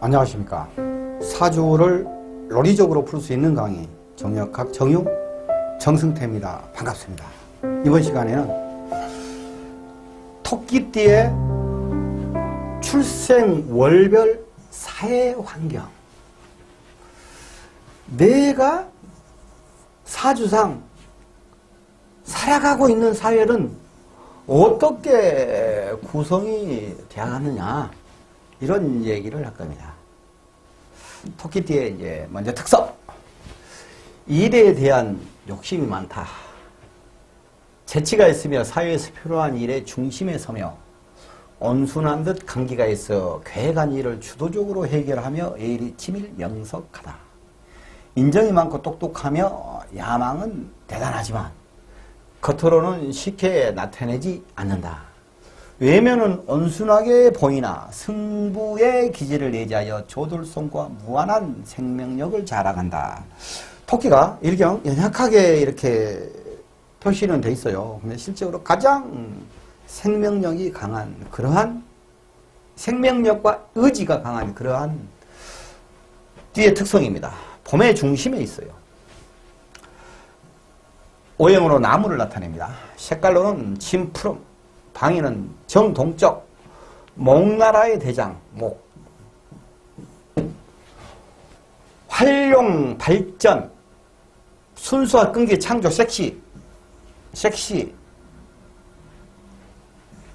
안녕하십니까. 사주를 논리적으로 풀 수 있는 강의 정역학 정용 정승태입니다. 반갑습니다. 이번 시간에는 토끼띠의 출생 월별 사회 환경 내가 사주상 살아가고 있는 사회는 어떻게 구성이 되어가느냐 이런 얘기를 할 겁니다. 토끼띠의 이제 먼저 특성 일에 대한 욕심이 많다. 재치가 있으며 사회에서 필요한 일의 중심에 서며 온순한 듯 감기가 있어 계획한 일을 주도적으로 해결하며 일이 치밀 명석하다. 인정이 많고 똑똑하며 야망은 대단하지만 겉으로는 쉽게 나타내지 않는다. 외면은 온순하게 보이나 승부의 기질을 내지하여 조돌성과 무한한 생명력을 자랑한다. 토끼가 일경 연약하게 이렇게 표시는 돼 있어요. 근데 실제로 가장 생명력이 강한 그러한 생명력과 의지가 강한 그러한 띠의 특성입니다. 봄의 중심에 있어요. 오행으로 나무를 나타냅니다. 색깔로는 진푸름, 방위는 정동적, 목나라의 대장, 목. 활용, 발전, 순수와 끈기, 창조, 섹시, 섹시,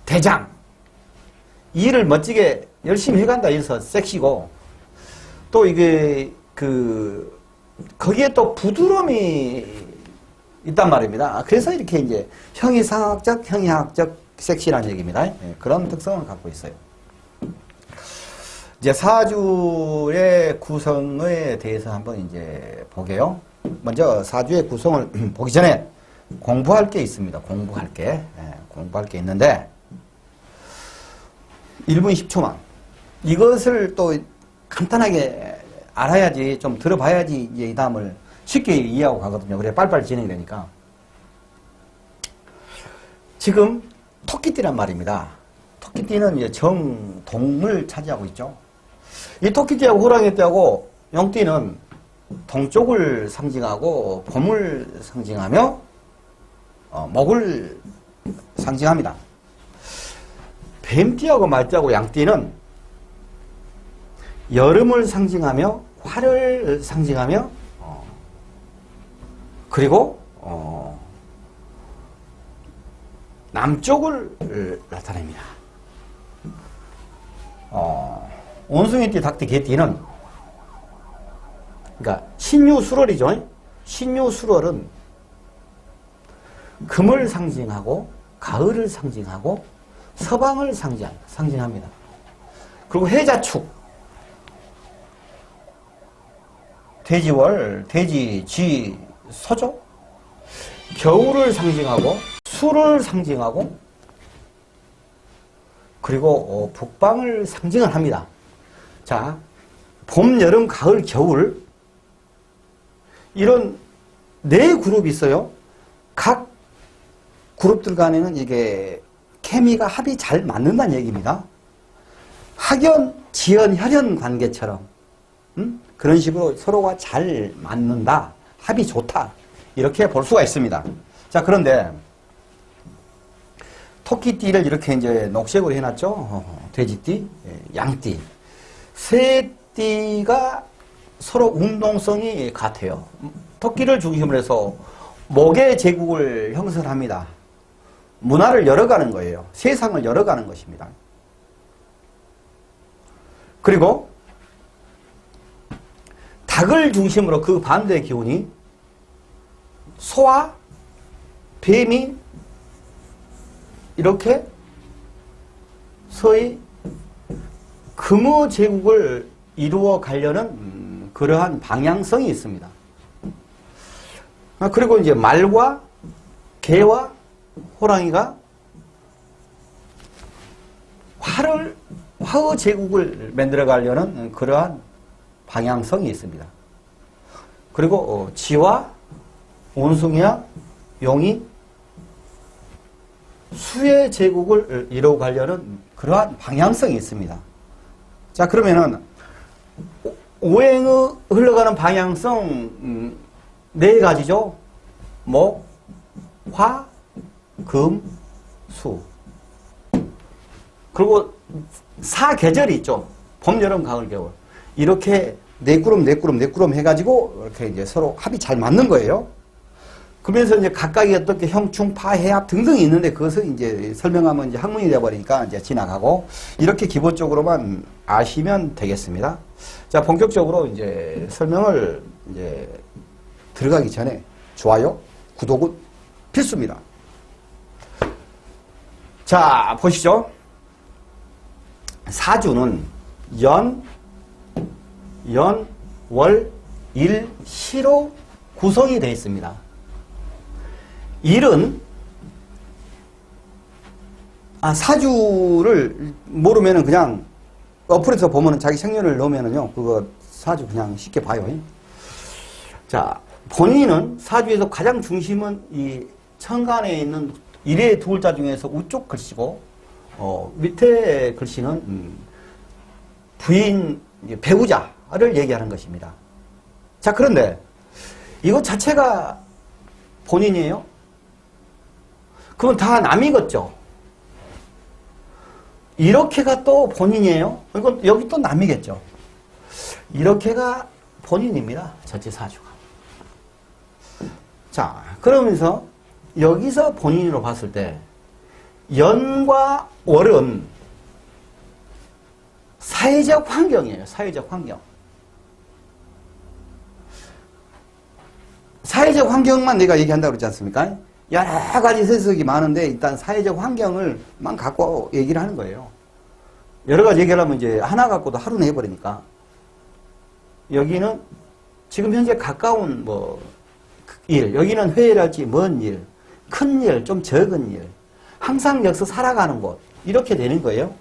대장. 일을 멋지게 열심히 해간다 해서 섹시고, 또 이게, 그, 거기에 또 부드러움이 있단 말입니다. 그래서 이렇게 이제 형이상학적, 형이학적 섹시라는 얘기입니다. 예, 그런 특성을 갖고 있어요. 이제 사주의 구성에 대해서 한번 이제 보게요. 먼저 사주의 구성을 보기 전에 공부할 게 있습니다. 공부할 게. 예, 공부할 게 있는데 1분 10초만. 이것을 또 간단하게 알아야지 좀 들어봐야지 이제 이 다음을 쉽게 이해하고 가거든요. 그래 빨리빨리 진행되니까. 지금 토끼띠란 말입니다. 토끼띠는 이제 정동을 차지하고 있죠. 이 토끼띠하고 호랑이띠하고 용띠는 동쪽을 상징하고 봄을 상징하며 어, 목을 상징합니다. 뱀띠하고 말띠하고 양띠는 여름을 상징하며 화를 상징하며 어, 그리고 어, 남쪽을 나타냅니다. 어, 온숭이띠, 닭띠, 개띠는 그러니까 신유수월이죠. 신유수월은 금을 상징하고 가을을 상징하고 서방을 상징, 상징합니다. 그리고 해자축 돼지월, 돼지, 쥐, 소죠. 겨울을 상징하고 수를 상징하고 그리고 어, 북방을 상징을 합니다. 자, 봄, 여름, 가을, 겨울 이런 네 그룹이 있어요. 각 그룹들 간에는 이게 케미가 합이 잘 맞는다는 얘기입니다. 학연, 지연, 혈연 관계처럼 음? 그런 식으로 서로가 잘 맞는다, 합이 좋다 이렇게 볼 수가 있습니다. 자 그런데 토끼띠를 이렇게 이제 녹색으로 해놨죠. 어, 돼지띠, 예, 양띠. 세 띠가 서로 운동성이 같아요. 토끼를 중심으로 해서 목의 제국을 형성합니다. 문화를 열어가는 거예요. 세상을 열어가는 것입니다. 그리고 닭을 중심으로 그 반대의 기운이 소와 뱀이 이렇게 서희 금호 제국을 이루어 가려는 음, 그러한 방향성이 있습니다. 아, 그리고 이제 말과 개와 호랑이가 화를 화의 제국을 만들어 가려는 그러한 방향성이 있습니다. 그리고 어, 쥐와 원숭이와 용이 수의 제국을 이루어 가려는 그러한 방향성이 있습니다. 자, 그러면은 오- 오행의 흘러가는 방향성 음, 네 가지죠. 목, 화, 금, 수. 그리고 사 계절이 있죠. 봄, 여름, 가을, 겨울. 이렇게 네 그룹, 네 그룹, 네 그룹 해가지고 이렇게 이제 서로 합이 잘 맞는 거예요. 그러면서 이제 각각이 어떻게 형충, 파, 해합 등등이 있는데 그것을 이제 설명하면 이제 학문이 되어버리니까 이제 지나가고 이렇게 기본적으로만 아시면 되겠습니다. 자, 본격적으로 이제 설명을 이제 들어가기 전에 좋아요, 구독은 필수입니다. 자, 보시죠. 사주는 연, 연, 월, 일, 시로 구성이 되어 있습니다. 일은 아, 사주를 모르면은 그냥 어플에서 보면은 자기 생년을 넣으면은요, 그거 사주 그냥 쉽게 봐요. 자, 본인은 사주에서 가장 중심은 이 천간에 있는 일의 두 글자 중에서 우쪽 글씨고, 어, 밑에 글씨는, 음, 부인, 배우자를 얘기하는 것입니다. 자, 그런데 이거 자체가 본인이에요? 그러면 다 남이겠죠? 이렇게가 또 본인이에요? 이건 여기 또 남이겠죠? 이렇게가 본인입니다. 전체 사주가. 자, 그러면서 여기서 본인으로 봤을 때 연과 월은 사회적 환경이에요. 사회적 환경. 사회적 환경만 내가 얘기한다고 그러지 않습니까? 여러 가지 해석이 많은데 일단 사회적 환경을만 갖고 얘기를 하는 거예요. 여러 가지 얘기하려면 이제 하나 갖고도 하루는 해버리니까. 여기는 지금 현재 가까운 뭐 일, 여기는 회의랄지 먼 일, 큰 일, 좀 적은 일, 항상 여기서 살아가는 곳 이렇게 되는 거예요.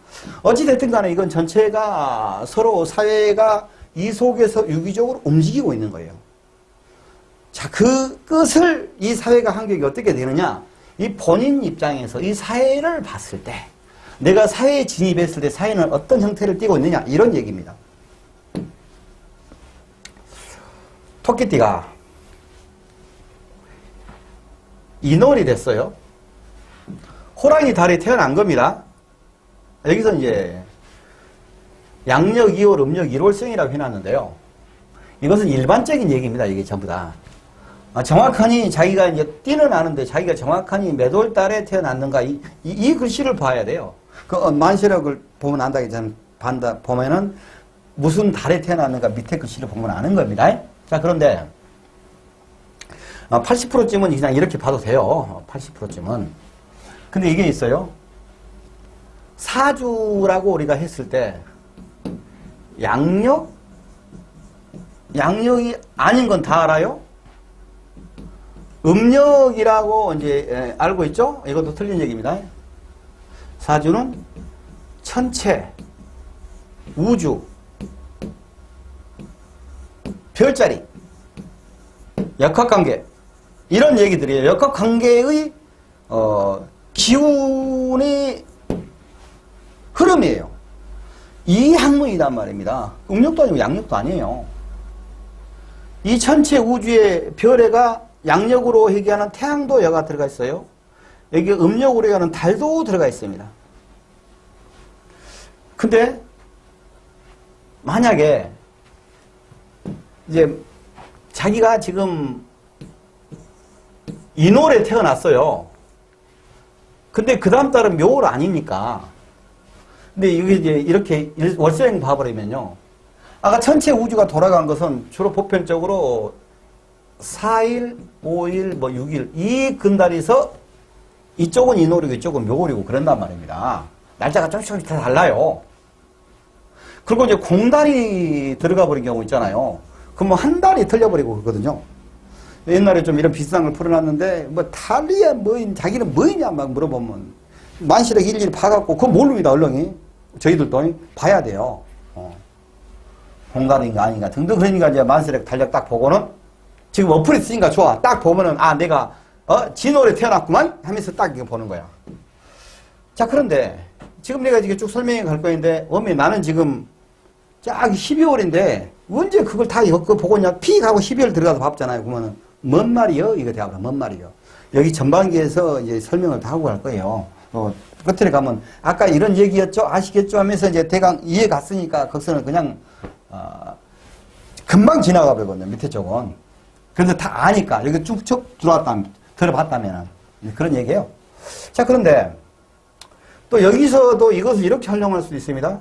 어찌 됐든 간에 이건 전체가 서로 사회가 이 속에서 유기적으로 움직이고 있는 거예요. 자, 그 끝을 이 사회가 환경이 어떻게 되느냐? 이 본인 입장에서 이 사회를 봤을 때, 내가 사회에 진입했을 때 사회는 어떤 형태를 띠고 있느냐? 이런 얘기입니다. 토끼띠가 인월이 됐어요. 호랑이 달에 태어난 겁니다. 여기서 이제 양력 2월, 음력 1월생이라고 해놨는데요. 이것은 일반적인 얘기입니다. 이게 전부 다. 아, 정확하니 자기가 이제 띠는 아는데 자기가 정확하니 몇 월 달에 태어났는가 이, 이, 이 글씨를 봐야 돼요. 그 어, 만시력을 보면 안다기 전 반다 보면은 무슨 달에 태어났는가 밑에 글씨를 보면 아는 겁니다. 자 그런데 80%쯤은 그냥 이렇게 봐도 돼요. 80%쯤은. 근데 이게 있어요. 사주라고 우리가 했을 때 양력 양력이 아닌 건 다 알아요? 음력이라고 이제 에, 알고 있죠? 이것도 틀린 얘기입니다. 사주는 천체, 우주, 별자리, 역학관계 이런 얘기들이에요. 역학관계의 어, 기운의 흐름이에요. 이 학문이란 말입니다. 음력도 아니고 양력도 아니에요. 이 전체 우주의 별에가 양력으로 얘기하는 태양도 여가 들어가 있어요. 여기 음력으로 얘기하는 달도 들어가 있습니다. 근데 만약에 이제 자기가 지금 인월에 태어났어요. 근데 그 다음 달은 묘월 아닙니까? 근데 이게 이제 이렇게 일- 월세행 봐버리면요. 아까 전체 우주가 돌아간 것은 주로 보편적으로 4일, 5일, 뭐 6일 이 근달에서 이쪽은 인월이고 이쪽은 묘월이고 그런단 말입니다. 날짜가 조금씩 조금씩 다 달라요. 그리고 이제 공달이 들어가 버린 경우 있잖아요. 그럼 뭐한 달이 틀려버리고 그러거든요. 옛날에 좀 이런 비싼 걸 풀어놨는데 뭐 달리야 뭐인 자기는 뭐이냐 막 물어보면 만시력 일일이 봐갖고 그거 모릅니다 얼렁이 저희들도 봐야 돼요. 어. 공간인가 아닌가 등등 그러니까 이제 만시력 달력 딱 보고는 지금 어플이 쓰니까 좋아. 딱 보면은 아 내가 어 진월에 태어났구만 하면서 딱 이거 보는 거야. 자 그런데 지금 내가 이게 쭉 설명해 갈 거인데 어메 나는 지금 쫙 12월인데 언제 그걸 다 엮어 보고 있냐? 픽 하고 12월 들어가서 밟잖아요. 그러면은 뭔 말이요? 이거 대답을 뭔 말이요? 여기 전반기에서 이제 설명을 다 하고 갈 거예요. 어, 끝에 가면 아까 이런 얘기였죠? 아시겠죠? 하면서 이제 대강 이해 갔으니까 거기서는 그냥 어, 금방 지나가 버거든요. 밑에 쪽은. 그래서 다 아니까 여기 쭉쭉 들어왔다 들어봤다면 그런 얘기예요. 자 그런데 또 여기서도 이것을 이렇게 활용할 수도 있습니다.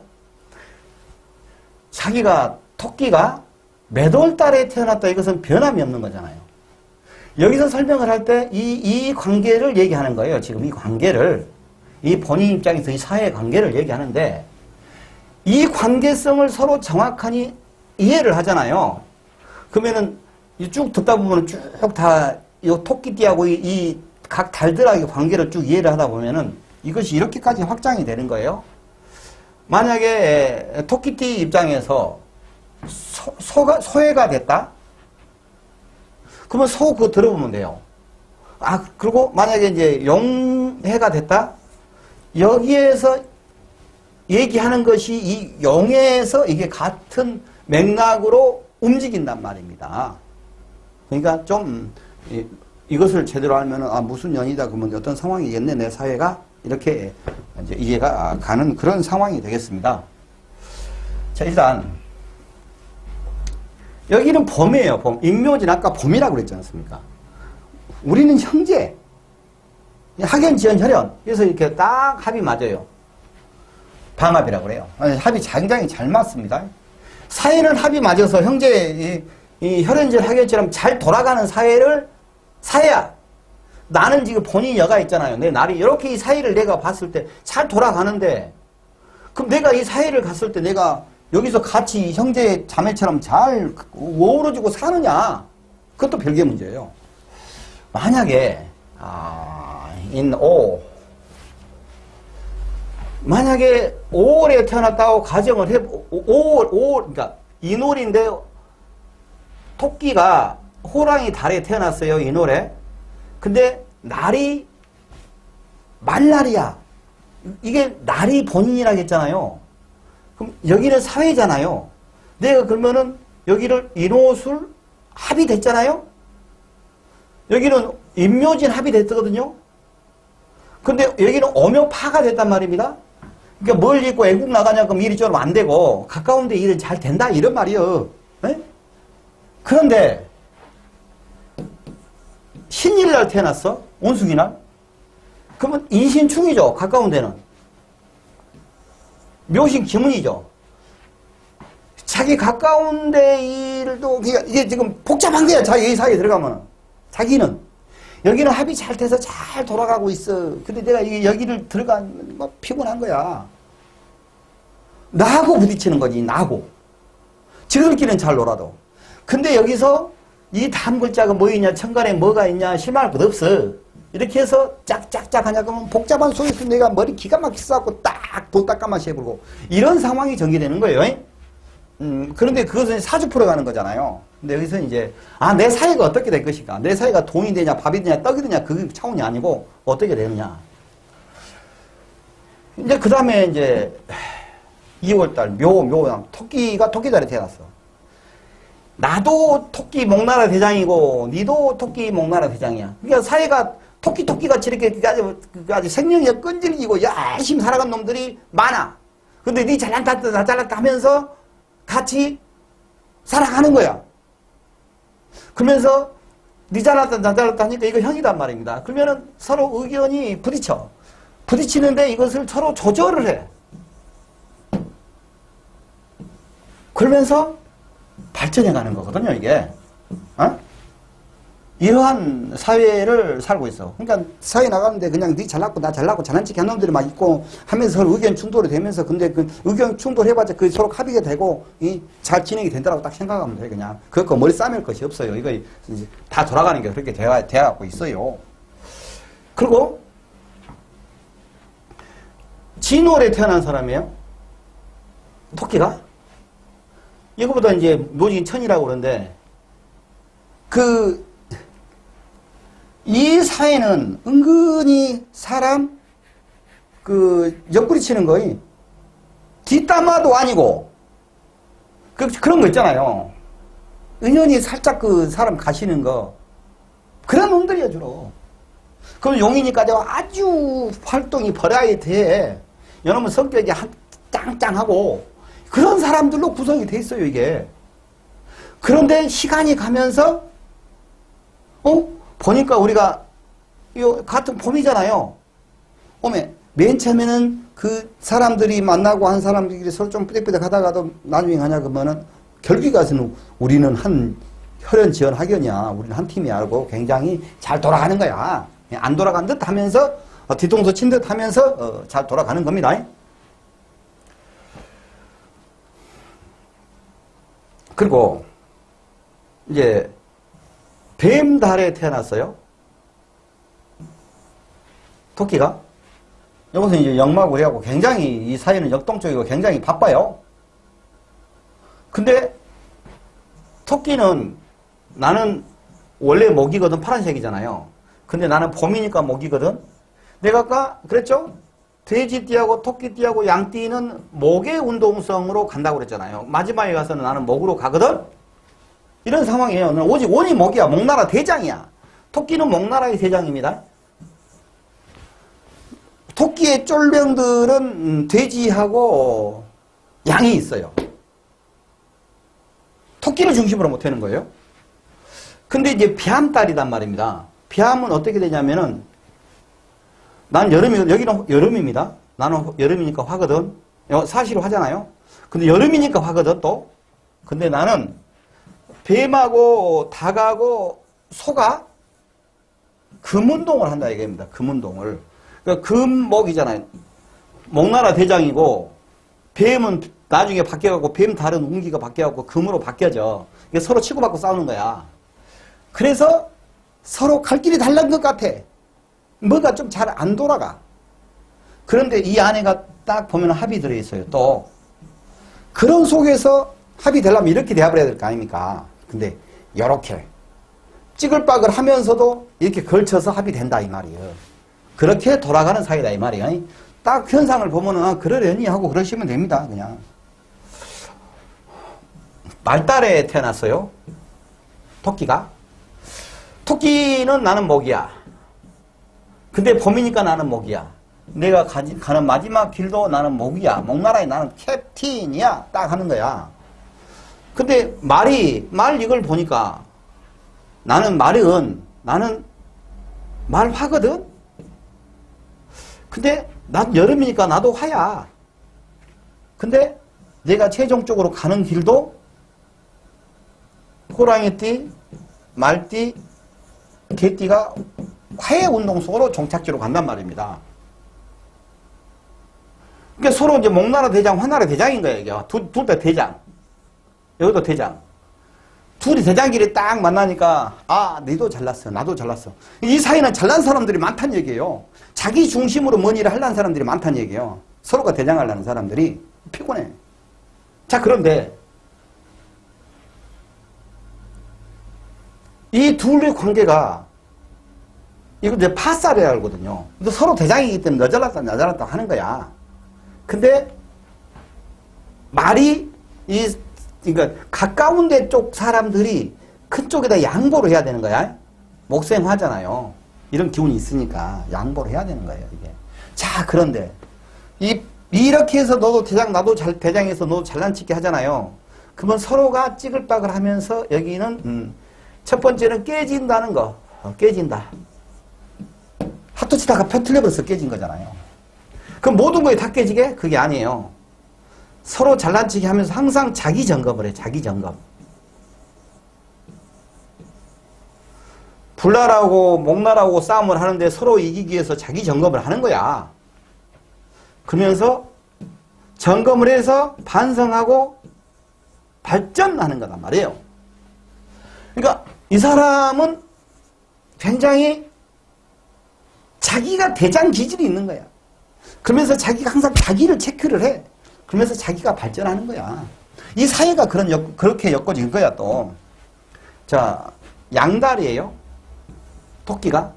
자기가 토끼가 몇월 달에 태어났다 이것은 변함이 없는 거잖아요. 여기서 설명을 할 때 이, 이 관계를 얘기하는 거예요. 지금 이 관계를. 이 본인 입장에서 이 사회 관계를 얘기하는데 이 관계성을 서로 정확하니 이해를 하잖아요. 그러면은 이 쭉 듣다 보면 쭉 다 이 토끼띠하고 이 각 달들하고 관계를 쭉 이해를 하다 보면은 이것이 이렇게까지 확장이 되는 거예요. 만약에 토끼띠 입장에서 소, 소가, 소해가 됐다? 그러면 소 그거 들어보면 돼요. 아, 그리고 만약에 이제 용해가 됐다? 여기에서 얘기하는 것이 이 용해에서 이게 같은 맥락으로 움직인단 말입니다. 그러니까 좀 이, 이것을 제대로 알면은 아 무슨 연이다 그러면 어떤 상황이겠네 내 사회가 이렇게 이제 이해가 가는 그런 상황이 되겠습니다. 자 일단 여기는 범이에요. 범. 임묘진 아까 범이라고 그랬지 않습니까? 우리는 형제. 학연, 지연, 혈연. 그래서 이렇게 딱 합이 맞아요. 방합이라고 그래요. 합이 굉장히 잘 맞습니다. 사회는 합이 맞아서 형제, 이, 이 혈연질, 학연처럼 잘 돌아가는 사회를 사회야. 나는 지금 본인 여가 있잖아요. 내 나를 이렇게 이 사회를 내가 봤을 때 잘 돌아가는데 그럼 내가 이 사회를 갔을 때 내가 여기서 같이 형제 자매처럼 잘 어우러지고 사느냐? 그것도 별개 문제예요. 만약에 아, in 만약에 5월에 태어났다고 가정을 해 5월 5월 그러니까 인월인데 토끼가 호랑이 달에 태어났어요. 인월에. 근데 날이 말날이야. 이게 날이 본인이라고 했잖아요. 그럼 여기는 사회잖아요. 내가 그러면은 여기를 인호술 합이 됐잖아요. 여기는 임묘진 합이 됐거든요. 근데 여기는 어묘파가 됐단 말입니다. 그러니까 뭘 입고 애국 나가냐 그럼 일이 좀 안 되고 가까운데 일은 잘 된다 이런 말이요. 에? 그런데 신일 날 태어났어 온숙이날 그러면 인신충이죠 가까운 데는 묘신 기문이죠. 자기 가까운 데 일도 그러니까 이게 지금 복잡한 거야. 자기 이 사이에 들어가면 자기는 여기는 합이 잘 돼서 잘 돌아가고 있어. 근데 내가 여기를 들어가면 뭐 피곤한 거야. 나하고 부딪히는 거지. 나하고. 지들끼리는 잘 놀아도. 근데 여기서 이 다음 글자가 뭐 있냐, 천간에 뭐가 있냐, 실망할 것 없어. 이렇게 해서 짝짝짝 하냐, 그러면 복잡한 속에서 내가 머리 기가 막히게 쌓고 딱 돈딱까마시 해버리고 이런 상황이 전개되는 거예요. 음, 그런데 그것은 사주 풀어가는 거잖아요. 근데 여기서 이제, 아, 내 사이가 어떻게 될 것인가. 내 사이가 돈이 되냐, 밥이 되냐, 떡이 되냐, 그 차원이 아니고 어떻게 되느냐. 이제 그 다음에 이제 2월달 묘, 묘, 토끼가 토끼달에 태어났어. 나도 토끼 목나라 대장이고, 니도 토끼 목나라 대장이야. 그러니까 사회가 토끼 토끼 같이 이렇게 아주, 아주 생명이 끈질기고 열심히 살아간 놈들이 많아. 근데 니 잘났다, 나 잘났다 하면서 같이 살아가는 거야. 그러면서 니 잘났다, 나 잘났다 하니까 이거 형이단 말입니다. 그러면은 서로 의견이 부딪혀. 부딪히는데 이것을 서로 조절을 해. 그러면서 발전해 가는 거거든요, 이게. 어? 이러한 사회를 살고 있어. 그러니까 사회 나가는데 그냥 네 잘났고 나 잘났고 잘난 척 하는 놈들이 막 있고 하면서 의견 충돌이 되면서 근데 그 의견 충돌해봤자 그 서로 합의가 되고 이 잘 진행이 된다고 딱 생각하면 돼 그냥. 그거 머리 싸맬 것이 없어요. 이거 이제 다 돌아가는 게 그렇게 되어, 되어갖고 있어요. 그리고 진월에 태어난 사람이에요. 토끼가. 이거보다 이제 묘진 천이라고 그러는데 그 이 사회는 은근히 사람 그 옆구리 치는 거이 뒷담화도 아니고 그, 그런 거 있잖아요. 은연히 살짝 그 사람 가시는 거. 그런 놈들이야, 주로. 그럼 용이니까 내가 아주 활동이 버라이트해. 여러분 성격이 한, 짱짱하고. 그런 사람들로 구성이 돼 있어요, 이게. 그런데 시간이 가면서, 어? 보니까 우리가, 이 같은 봄이잖아요. 봄에. 맨 처음에는 그 사람들이 만나고 한 사람들끼리 서로 좀 뿌듯뿌듯 하다가도 나중에 가냐 그러면은 결국에 가서는 우리는 한 혈연 지원 학연이야. 우리는 한 팀이야. 하고 굉장히 잘 돌아가는 거야. 안 돌아간 듯 하면서 어, 뒤통수 친 듯 하면서 어, 잘 돌아가는 겁니다. 그리고 이제 뱀달에 태어났어요. 토끼가. 여기서 이제 역마구리하고 굉장히 이 사이는 역동적이고 굉장히 바빠요. 근데 토끼는 나는 원래 목이거든 파란색이잖아요. 근데 나는 봄이니까 목이거든. 내가 아까 그랬죠? 돼지띠하고 토끼띠하고 양띠는 목의 운동성으로 간다고 그랬잖아요. 마지막에 가서는 나는 목으로 가거든. 이런 상황이에요. 오직 원이 목이야. 목나라 대장이야. 토끼는 목나라의 대장입니다. 토끼의 쫄병들은 음, 돼지하고 양이 있어요. 토끼를 중심으로 못하는 거예요. 근데 이제 비암달이단 말입니다. 비암은 어떻게 되냐면은 난 여름이 여기는 여름입니다. 나는 여름이니까 화거든. 어, 사실 화잖아요. 근데 여름이니까 화거든 또. 근데 나는 뱀하고 닭하고 소가 금운동을 한다 이겁니다. 금운동을. 그러니까 금목이잖아요. 목나라 대장이고 뱀은 나중에 바뀌어갖고 뱀 다른 운기가 바뀌어갖고 금으로 바뀌어져. 서로 치고받고 싸우는 거야. 그래서 서로 갈 길이 달라는 것 같아. 뭐가 좀 잘 안 돌아가. 그런데 이 안에가 딱 보면 합이 들어있어요. 또 그런 속에서 합이 되려면 이렇게 돼버려야 될 거 아닙니까? 근데 이렇게 찌글빠글 하면서도 이렇게 걸쳐서 합이 된다 이 말이에요. 그렇게 돌아가는 사이다 이 말이에요. 딱 현상을 보면은 아, 그러려니 하고 그러시면 됩니다. 그냥 말달에 태어났어요. 토끼가. 토끼는 나는 목이야. 근데 봄이니까 나는 목이야. 내가 가지, 가는 마지막 길도 나는 목이야. 목나라에 나는 캡틴이야. 딱 하는 거야. 근데 말이, 말 이걸 보니까 나는 말은, 나는 말 화거든? 근데 난 여름이니까 나도 화야. 근데 내가 최종적으로 가는 길도 호랑이띠, 말띠, 개띠가 화해 운동 속으로 종착지로 간단 말입니다. 그러니까 서로 이제 목나라 대장, 화나라 대장인 거예요. 이게 둘 다 대장. 여기도 대장. 둘이 대장끼리 딱 만나니까 아, 너도 잘났어. 나도 잘났어. 이 사이는 잘난 사람들이 많다는 얘기예요. 자기 중심으로 뭔 일을 하려는 사람들이 많다는 얘기예요. 서로가 대장하려는 사람들이 피곤해. 자, 그런데 이 둘의 관계가 이거 이제 파살이라 하거든요. 근데 서로 대장이기 때문에 너 잘났다, 나 잘났다 하는 거야. 근데 말이 이 그러니까 가까운 데 쪽 사람들이 큰 쪽에다 양보를 해야 되는 거야. 목생화잖아요. 이런 기운이 있으니까 양보를 해야 되는 거예요, 이게. 자, 그런데 이 이렇게 해서 너도 대장 나도 잘 대장에서 너도 잘난 척게 하잖아요. 그러면 서로가 찌글빠글 하면서 여기는 음, 첫 번째는 깨진다는 거. 어, 깨진다. 하트 치다가 펴 틀려버려서 깨진 거잖아요. 그럼 모든 거에 다 깨지게? 그게 아니에요. 서로 잘난 척이 하면서 항상 자기 점검을 해, 자기 점검. 불나라고 목나라고 싸움을 하는데 서로 이기기 위해서 자기 점검을 하는 거야. 그러면서 점검을 해서 반성하고 발전하는 거단 말이에요. 그러니까 이 사람은 굉장히 자기가 대장 기질이 있는 거야. 그러면서 자기가 항상 자기를 체크를 해. 그러면서 자기가 발전하는 거야. 이 사회가 그런 역, 그렇게 엮어진 거야, 또. 자, 양다리예요 토끼가.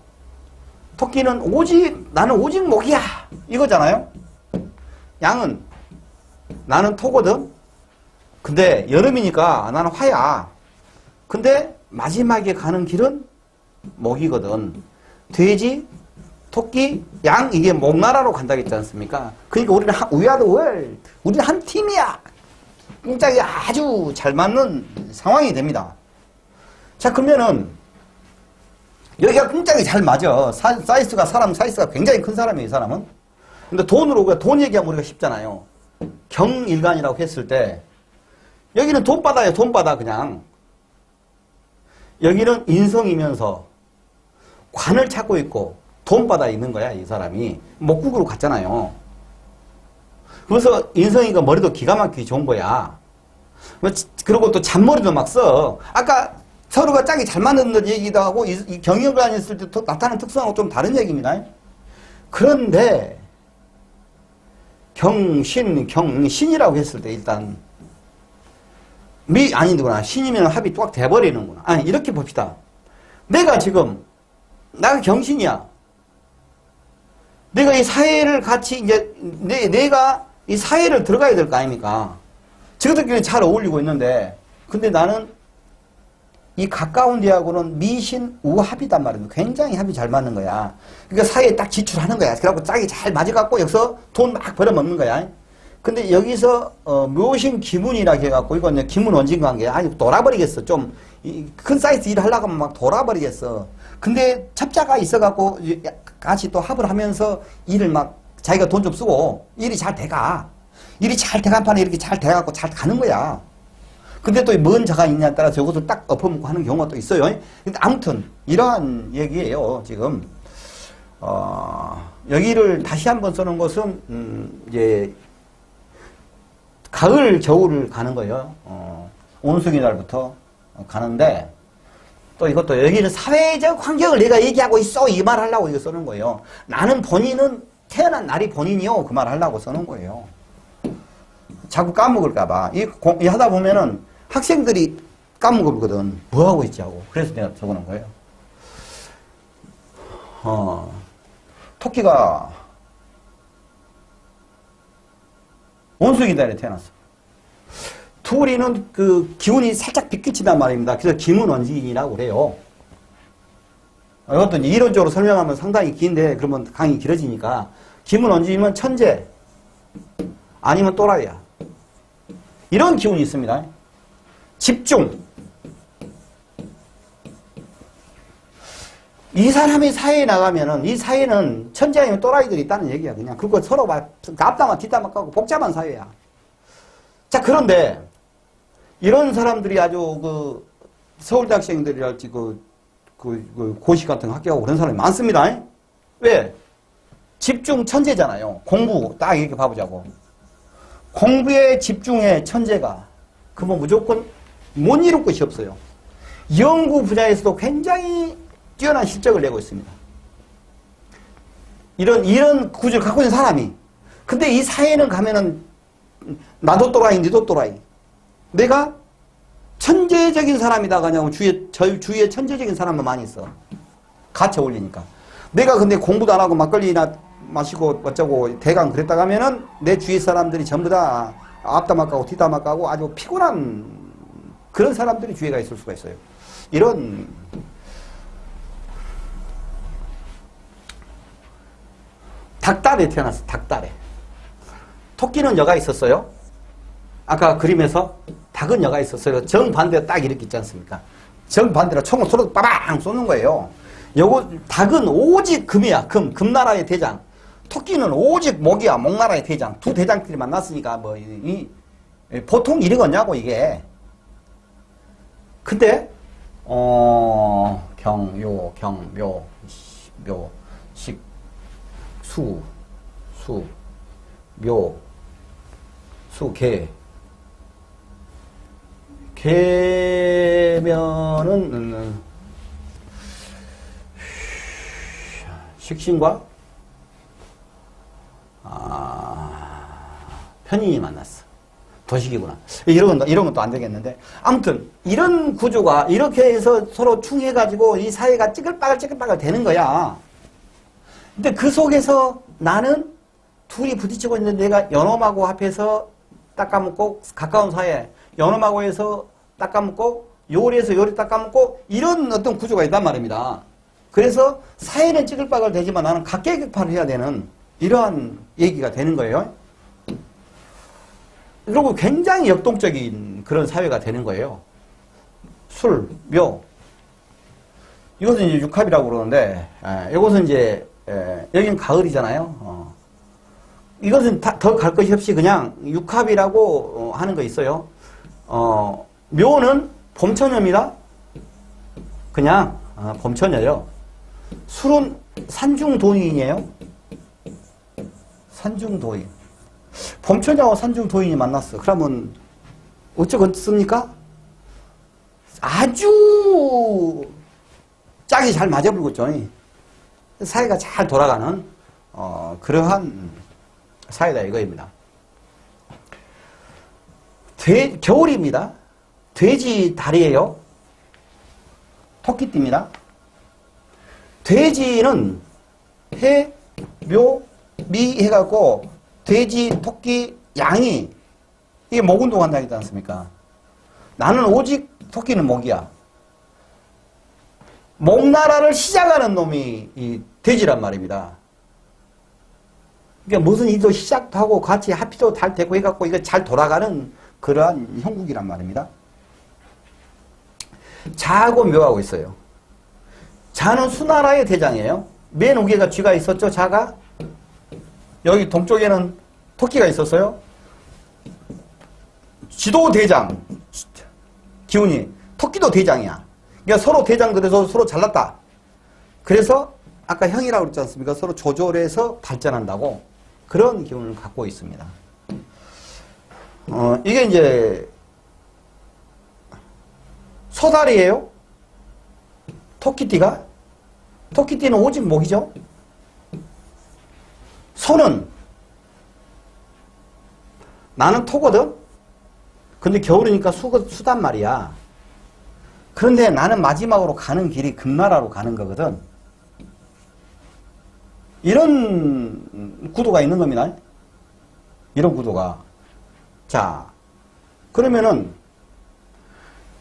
토끼는 오직, 나는 오직 목이야. 이거잖아요. 양은 나는 토거든. 근데 여름이니까 나는 화야. 근데 마지막에 가는 길은 목이거든. 돼지, 토끼, 양 이게 목나라로 간다고 했지 않습니까? 그러니까 우리는 the world. 우리는 한 팀이야. 굉장히 아주 잘 맞는 상황이 됩니다. 자 그러면은 여기가 굉장히 잘 맞아. 사, 사이즈가 사람 사이즈가 굉장히 큰 사람이에요. 이 사람은. 근데 돈으로 우리가 돈 얘기하면 우리가 쉽잖아요. 경일관이라고 했을 때 여기는 돈 받아요. 돈 받아 그냥. 여기는 인성이면서 관을 찾고 있고 돈 받아 있는 거야 이 사람이 목국으로 갔잖아요. 그래서 인성이가 머리도 기가 막히게 좋은 거야. 뭐 지- 그리고 또 잔머리도 막 써. 아까 서로가 짝이 잘 맞는 얘기도 하고 이, 이 경영관이 있을 때또 나타나는 특성하고 좀 다른 얘기입니다. 그런데 경신, 경신이라고 했을 때 일단 미 아니구나 신이면 합이 뚜악 돼버리는구나. 아니 이렇게 봅시다. 내가 지금 나가 경신이야. 내가 이 사회를 같이 이제 내, 내가 이 사회를 들어가야 될 거 아닙니까? 저들끼리 잘 어울리고 있는데 근데 나는 이 가까운 데하고는 미신 우합이단 말입니다. 굉장히 합이 잘 맞는 거야. 그러니까 사회에 딱 지출하는 거야. 그래갖고 짝이 잘 맞아갖고 여기서 돈 막 벌어먹는 거야. 근데 여기서 어, 묘신 기문이라 해갖고 이건 기문 원진 관계 아니 돌아버리겠어. 좀 큰 사이즈 일 하려고 하면 막 돌아버리겠어. 근데 첩자가 있어갖고 같이 또 합을 하면서 일을 막 자기가 돈 좀 쓰고 일이 잘 돼가. 일이 잘 돼간 판에 이렇게 잘 돼갖고 잘 가는 거야. 근데 또 뭔 자가 있냐에 따라서 이것을 딱 엎어먹고 하는 경우가 또 있어요. 근데 아무튼 이러한 얘기예요. 지금 어, 여기를 다시 한번 써는 것은 음, 이제 가을 겨울을 가는 거예요. 어, 온수기 날부터 가는데 또 이것도 여기는 사회적 환경을 내가 얘기하고 있어 이 말 하려고 이거 쓰는 거예요. 나는 본인은 태어난 날이 본인이요 그 말 하려고 쓰는 거예요. 자꾸 까먹을까봐. 이, 공- 이 하다 보면은 학생들이 까먹거든. 뭐 하고 있지 하고. 그래서 내가 적어놓은 거예요. 어, 토끼가 원숭이단에 태어났어. 둘이는 그 기운이 살짝 비껴친단 말입니다. 그래서 기문원진이라고 그래요. 이것도 이론적으로 설명하면 상당히 긴데 그러면 강의 길어지니까 기문원진이면 천재 아니면 또라이야. 이런 기운이 있습니다. 집중. 이 사람이 사회에 나가면은 이 사회는 천재 아니면 또라이들이 있다는 얘기야 그냥 그거 서로 막 앞담아 뒷담아 까고 복잡한 사회야. 자 그런데 이런 사람들이 아주 그 서울대 학생들이랄지 그, 그, 그 고시 같은 거 합격하고 그런 사람이 많습니다. 왜? 집중 천재잖아요. 공부 딱 이렇게 봐보자고. 공부에 집중해 천재가 그뭐 무조건 못 이룰 것이 없어요. 연구 분야에서도 굉장히 뛰어난 실적을 내고 있습니다. 이런 이런 구조를 갖고 있는 사람이 근데 이 사회는 가면은 나도 또라이 니도 또라이 내가 천재적인 사람이다 가냐고 주위에 저 주위에 천재적인 사람만 많이 있어 같이 어울리니까 내가 근데 공부도 안 하고 막걸리나 마시고 어쩌고 대강 그랬다 가면은 내 주위 사람들이 전부 다 뒷담아 까고 아주 피곤한 그런 사람들이 주위가 있을 수가 있어요. 이런 닭달에 태어났어. 닭달에. 토끼는 여가 있었어요. 아까 그림에서 닭은 여가 있었어요. 정반대로 딱 이렇게 있지 않습니까? 정반대로 총을 쏘러 빠방 쏘는 거예요. 요거 닭은 오직 금이야. 금. 금나라의 대장. 토끼는 오직 목이야. 목나라의 대장. 두 대장끼리 만났으니까 뭐 이, 이 보통 일이겠냐고 이게. 근데 어 경 요 경 묘 시, 묘 식, 수, 수, 묘, 수, 개. 개면은, 음, 식신과, 아, 편인이 만났어. 도식이구나. 이런 건, 이런 건 또 안 되겠는데. 아무튼, 이런 구조가 이렇게 해서 서로 충해가지고 이 사회가 찌글빠글 찌글빠글 되는 거야. 근데 그 속에서 나는 둘이 부딪히고 있는데 내가 연엄하고 합해서 닦아먹고 가까운 사이에 연음하고 해서 닦아먹고 요리해서 요리 닦아먹고 이런 어떤 구조가 있단 말입니다. 그래서 사회는 찌글박을 되지만 나는 각계격파를 해야 되는 이러한 얘기가 되는 거예요. 그리고 굉장히 역동적인 그런 사회가 되는 거예요. 술, 묘. 이것은 이제 육합이라고 그러는데, 에, 이것은 이제, 에, 여긴 가을이잖아요. 어. 이것은 더 갈 것이 없이 그냥 육합이라고 어, 하는 거 있어요. 어, 묘는 봄처녀입니다. 그냥 어, 봄처녀요. 술은 산중도인이에요. 산중도인. 봄처녀와 산중도인이 만났어. 그러면 어쩌겠습니까? 아주 짝이 잘 맞아 불겠죠. 사회가 잘 돌아가는 어, 그러한 사이다 이거입니다. 돼, 겨울입니다. 돼지 다리예요. 토끼띠입니다. 돼지는 해, 묘, 미 해갖고 돼지, 토끼, 양이 이게 목 운동한다 했지 않습니까? 나는 오직 토끼는 목이야. 목나라를 시작하는 놈이 이 돼지란 말입니다. 그러니까 무슨 일도 시작도 하고 같이 합의도 잘 되고 해갖고 이거 잘 돌아가는 그러한 형국이란 말입니다. 자하고 묘하고 있어요. 자는 수나라의 대장이에요. 맨 위에가 쥐가 있었죠, 자가? 여기 동쪽에는 토끼가 있었어요. 쥐도 대장, 기운이. 토끼도 대장이야. 그러니까 서로 대장들에서 서로 잘났다. 그래서 아까 형이라고 그랬지 않습니까? 서로 조절해서 발전한다고 그런 기운을 갖고 있습니다. 어, 이게 이제 소다리예요. 토끼띠가 토끼띠는 오직 목이죠. 소는 나는 토거든. 근데 겨울이니까 수, 수단 말이야. 그런데 나는 마지막으로 가는 길이 금나라로 가는 거거든. 이런 구도가 있는 겁니다. 이런 구도가. 자, 그러면은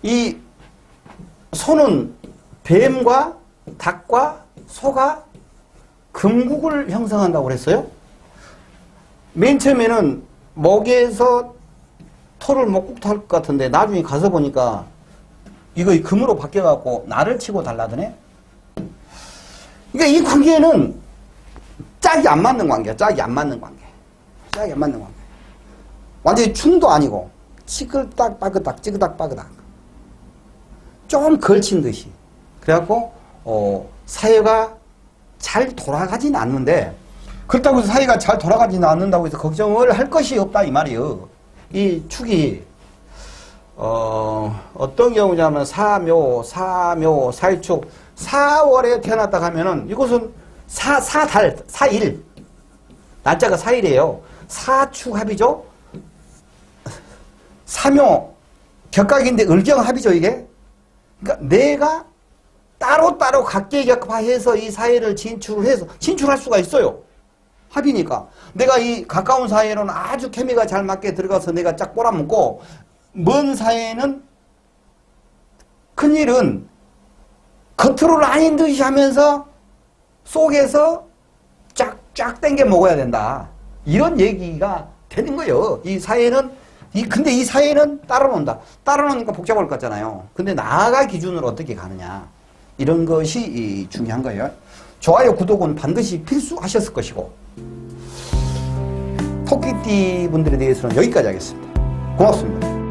이 소는 뱀과 닭과 소가 금국을 형성한다고 그랬어요. 맨 처음에는 목에서 토를 목국토 할것 같은데 나중에 가서 보니까 이거 금으로 바뀌어갖고 나를 치고 달라드네. 그러니까 이 관계는 짝이 안 맞는 관계야. 짝이 안 맞는 관계. 짝이 안 맞는 관계. 완전히 충도 아니고 치글딱 빠그닥 찌그닥 빠그닥 좀 걸친 듯이 그래갖고 어, 사회가 잘 돌아가진 않는데 그렇다고 해서 사회가 잘 돌아가지는 않는다고 해서 걱정을 할 것이 없다 이 말이에요. 이 축이 어, 어떤 경우냐면 사묘, 사묘, 사일축 4월에 태어났다 하면은 이것은 사, 사달, 사일 날짜가 사일이에요. 사축합이죠. 사묘 격각인데 을경합이죠 이게. 그러니까 내가 따로따로 각계격파해서 이 사회를 진출을 해서 진출할 수가 있어요. 합이니까. 내가 이 가까운 사회로는 아주 케미가 잘 맞게 들어가서 내가 쫙 꼬라먹고 먼 사회는 큰일은 겉으로 라인 듯이 하면서 속에서 쫙쫙 땡겨 먹어야 된다. 이런 얘기가 되는 거예요. 이 사회는 이 근데 이 사회는 따라놓는다. 따라놓으니까 복잡할 것 같잖아요. 근데 나가 기준으로 어떻게 가느냐. 이런 것이 이 중요한 거예요. 좋아요, 구독은 반드시 필수하셨을 것이고 토끼띠 분들에 대해서는 여기까지 하겠습니다. 고맙습니다.